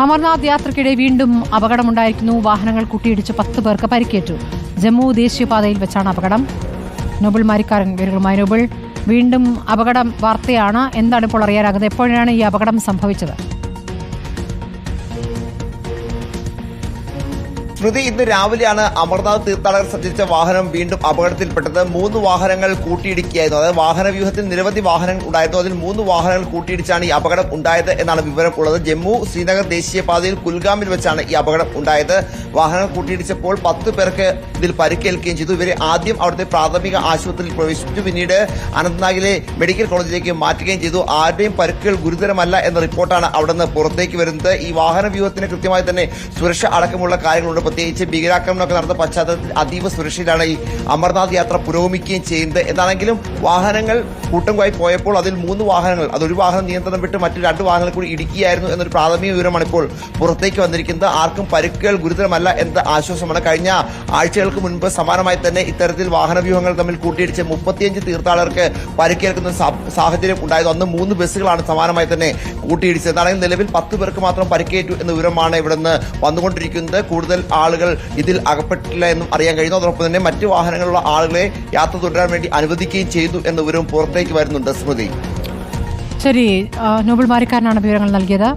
അമർനാഥ് യാത്രയ്ക്കിടെ വീണ്ടും അപകടമുണ്ടായിരിക്കുന്നു. വാഹനങ്ങൾ കുട്ടിയിടിച്ച് പത്ത് പേർക്ക് പരിക്കേറ്റു. ജമ്മു ദേശീയപാതയിൽ വെച്ചാണ് അപകടം. നോബിൾ മാരിക്കാരൻ വിവരങ്ങളുമായി. നോബിൾ വീണ്ടും അപകടം വാർത്തയാണ്. എന്താണ് ഇപ്പോൾ അറിയാനാകുന്നത്? എപ്പോഴാണ് ഈ അപകടം സംഭവിച്ചത്? സ്മൃതി ഇന്ന് രാവിലെയാണ് അമർനാഥ് തീർത്ഥാടകർ സഞ്ചരിച്ച വാഹനം വീണ്ടും അപകടത്തിൽപ്പെട്ടത്. മൂന്ന് വാഹനങ്ങൾ കൂട്ടിയിടിക്കുകയായിരുന്നു. അതായത് വാഹന വ്യൂഹത്തിൽ നിരവധി വാഹനങ്ങൾ ഉണ്ടായിരുന്നു. അതിൽ മൂന്ന് വാഹനങ്ങൾ കൂട്ടിയിടിച്ചാണ് ഈ അപകടം ഉണ്ടായത് എന്നാണ് വിവരം ഉള്ളത് ജമ്മു ശ്രീനഗർ ദേശീയപാതയിൽ കുൽഗാമിൽ വെച്ചാണ് ഈ അപകടം ഉണ്ടായത്. വാഹനങ്ങൾ കൂട്ടിയിടിച്ചപ്പോൾ പത്ത് പേർക്ക് ഇതിൽ പരിക്കേൽക്കുകയും ചെയ്തു. ഇവരെ ആദ്യം അവിടുത്തെ പ്രാഥമിക ആശുപത്രിയിൽ പ്രവേശിപ്പിച്ചു. പിന്നീട് അനന്ത്നാഗിലെ മെഡിക്കൽ കോളേജിലേക്ക് മാറ്റുകയും ചെയ്തു. ആരുടെയും പരിക്കുകൾ ഗുരുതരമല്ല എന്ന റിപ്പോർട്ടാണ് അവിടെ നിന്ന് പുറത്തേക്ക് വരുന്നത്. ഈ വാഹന വ്യൂഹത്തിന് കൃത്യമായി തന്നെ സുരക്ഷ അടക്കമുള്ള കാര്യങ്ങളുണ്ട്. പ്രത്യേകിച്ച് ഭീകരാക്രമണമൊക്കെ നടന്ന പശ്ചാത്തലത്തിൽ അതീവ സുരക്ഷയിലാണ് ഈ അമർനാഥ് യാത്ര പുരോഗമിക്കുകയും ചെയ്യുന്നത്. എന്നാണെങ്കിലും വാഹനങ്ങൾ കൂട്ടം കൂട്ടമായി പോയപ്പോൾ അതിൽ മൂന്ന് വാഹനങ്ങൾ അതൊരു വാഹനം നിയന്ത്രണം വിട്ട് മറ്റു രണ്ട് വാഹനങ്ങൾ കൂടി ഇടിക്കുകയായിരുന്നു എന്നൊരു പ്രാഥമിക വിവരമാണ് ഇപ്പോൾ പുറത്തേക്ക് വന്നിരിക്കുന്നത്. ആർക്കും പരുക്കുകൾ ഗുരുതരമല്ല എന്ന ആശ്വാസമാണ്. കഴിഞ്ഞ ആഴ്ചകൾക്ക് മുൻപ് സമാനമായി തന്നെ ഇത്തരത്തിൽ വാഹന വ്യൂഹങ്ങൾ തമ്മിൽ കൂട്ടിയിടിച്ച് മുപ്പത്തിയഞ്ച് തീർത്ഥാടകർക്ക് പരിക്കേൽക്കുന്ന സാഹചര്യം ഉണ്ടായത്. അന്ന് മൂന്ന് ബസ്സുകളാണ് സമാനമായി തന്നെ കൂട്ടിയിടിച്ചത്. എന്നാണെങ്കിൽ നിലവിൽ പത്ത് പേർക്ക് മാത്രം പരിക്കേറ്റു എന്ന വിവരമാണ് ഇവിടെ നിന്ന് വന്നുകൊണ്ടിരിക്കുന്നത്. കൂടുതൽ ആളുകൾ ഇതിൽ അകപ്പെട്ടില്ല എന്നും അറിയാൻ കഴിയുന്നു. അതോടൊപ്പം തന്നെ മറ്റ് വാഹനങ്ങളുള്ള ആളുകളെ യാത്ര തുടരാൻ വേണ്ടി അനുവദിക്കുകയും ചെയ്തു എന്ന വിവരം പുറത്തേക്ക് വരുന്നുണ്ട്. സ്മൃതി. ശരി നോബിൾ മാരിക്കാരനാണ് വിവരങ്ങൾ നൽകിയത്.